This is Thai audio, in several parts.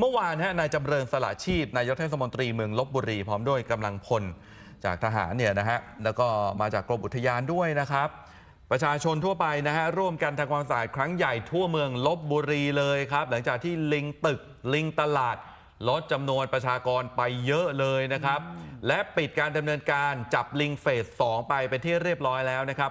เมื่อวานฮะนายจำเริญสละชีพนายกเทศมนตรีเมืองลบบุรี พร้อมด้วยกำลังพลจากทหารเนี่ยนะฮะแล้วก็มาจากกรมอุทยานด้วยนะครับ ประชาชนทั่วไปนะฮะร่วมกันทำความสะอาดครั้งใหญ่ทั่วเมืองลบบุรีเลยครับ หลังจากที่ลิงตึกลิงตลาดลดจำนวนประชากรไปเยอะเลยนะครับ และปิดการดำเนินการจับลิงเฟส 2 ไปเป็นที่เรียบร้อยแล้วนะครับ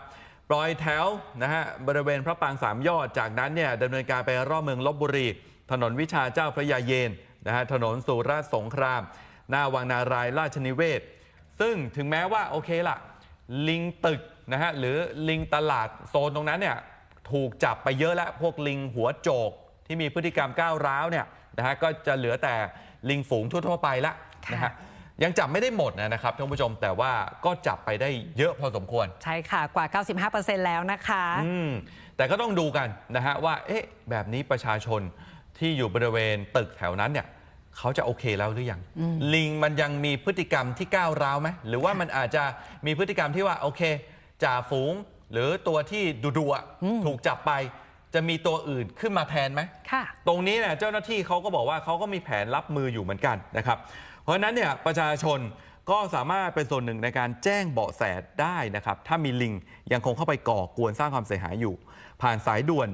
ปล่อยแถวนะฮะบริเวณพระปางสามยอดจากนั้นเนี่ยดำเนินการไปรอบเมืองลบบุรี ถนนวิชาเจ้าพระยาเยนนะฮะถนนสุราษฎร์สงคราม หน้าวังนารายราชนิเวศ ซึ่งถึงแม้ว่าโอเคล่ะลิงตึกนะฮะหรือลิงตลาดโซนตรงนั้นเนี่ยถูกจับไปเยอะแล้วพวกลิงหัวโจกที่มีพฤติกรรมก้าวร้าวเนี่ยนะฮะก็จะเหลือแต่ลิงฝูงทั่วๆไปละค่ะนะฮะยังจับไม่ได้หมดนะครับท่านผู้ชมแต่ว่าก็จับไปได้เยอะพอสมควร ใช่ค่ะกว่า 95%แล้วนะคะอืมแต่ก็ต้องดูกันนะฮะว่าเอ๊ะแบบนี้ประชาชน ที่อยู่บริเวณตึกแถวนั้นเนี่ยเขาจะโอเคแล้วหรือยัง ลิงมันยังมีพฤติกรรมที่ก้าวร้าวไหมหรือว่ามันอาจจะมีพฤติกรรมที่ว่าโอเคจ่าฝูง หรือตัวที่ดุๆอะถูกจับไป จะมีตัวอื่นขึ้นมาแทนไหมค่ะตรงนี้เนี่ยเจ้าหน้าที่เขาก็บอกว่าเขาก็มีแผนรับมืออยู่เหมือนกันนะครับ เพราะฉะนั้นเนี่ยประชาชนก็สามารถเป็นส่วนหนึ่งในการแจ้งเบาะแสได้นะครับ ถ้ามีลิงยังคงเข้าไปก่อกวนสร้างความเสียหายอยู่ ผ่านสายด่วน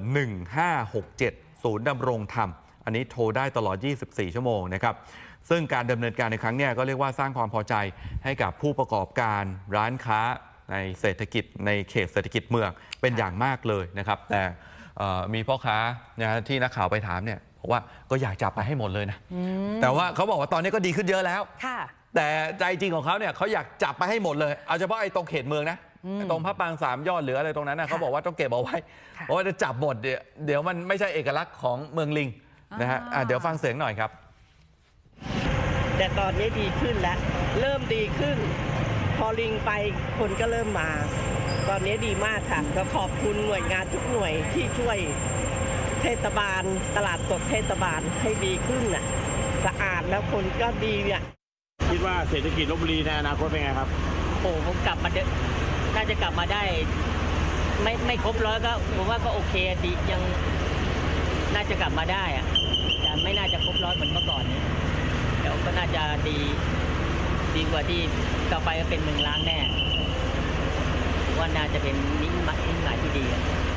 1567 ศูนย์ดำรงธรรม อันนี้โทรได้ตลอด 24 ชั่วโมงนะครับ ซึ่งการดำเนินการในครั้งเนี้ยก็เรียกว่าสร้างความพอใจให้กับผู้ประกอบการร้านค้าในเศรษฐกิจในเขตเศรษฐกิจเมืองเป็นอย่างมากเลยนะครับ แต่เอ่อมีพ่อค้านะฮะที่นักข่าวไปถามเนี่ยบอกว่าก็อยากจับไปให้หมดเลยนะ แต่ว่าเขาบอกว่าตอนนี้ก็ดีขึ้นเยอะแล้วค่ะแต่ใจจริงของเขาเนี่ยเขาอยากจับไปให้หมดเลย เอาเฉพาะไอ้ตรงเขตเมืองนะไอ้ ตรงพระปรางสามยอดหรืออะไรตรงนั้นนะเขาบอกว่าต้องเก็บเอาไว้ค่ะเพราะว่าจะจับหมดเดี๋ยวเดี๋ยวมันไม่ใช่เอกลักษณ์ของเมืองลิงนะฮะอะอ่าเดี๋ยวฟังเสียงหน่อยครับ แต่ตอนนี้ดีขึ้นแล้ว เริ่มดีขึ้น พอลิงไปคนก็เริ่มมา ตอนนี้ดีมากค่ะก็ขอบคุณหน่วยงานทุกหน่วยที่ช่วยเทศบาล ตลาดสดเทศบาลให้ดีขึ้นน่ะสะอาดแล้วคนก็ดีอะคิดว่าเศรษฐกิจลบบุรีในอนาคตเป็นไงครับ โอ้ผมกลับมาเดน น่าจะกลับมาได้ ไม่ไม่ครบร้อยก็ผมว่าก็โอเคดียังน่าจะกลับมาได้อะแต่ไม่น่าจะครบร้อยเหมือนเมื่อก่อนนี้เดี๋ยวก็น่าจะดีดีกว่าที่ต่อไปก็เป็นเมืองล้างแน่ว่าน่าจะเป็นนิมิตหมายที่ดีอะ